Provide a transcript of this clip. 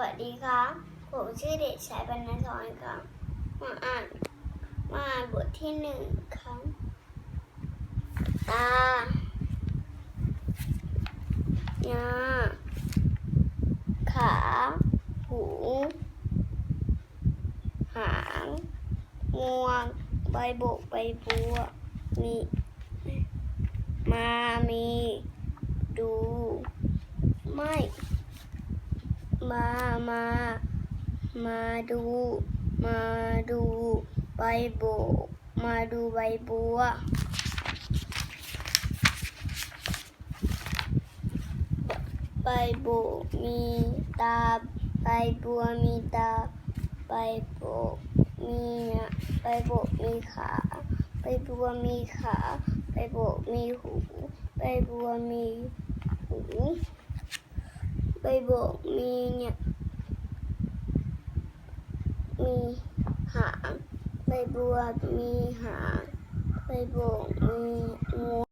วัสดีครับ ผมชื่อเด็กชายบรรณทรครับ มาอ่าน มาอ่านบทที่หนึ่งครับ ตาหน้าขา หู หางงวง ใบบกใบบัว มี มามี ดู ไม่ มามามาดู มาดูใบโบมาดูใบบัวใบโบมีตาใบบัวมีตาใบโบมีอะใบโบมีขาใบบัวมีขาใบโบมีหูใบบัวมี ใบโบกมีเนี่ยมีหางใบบัวมีหางใบโบก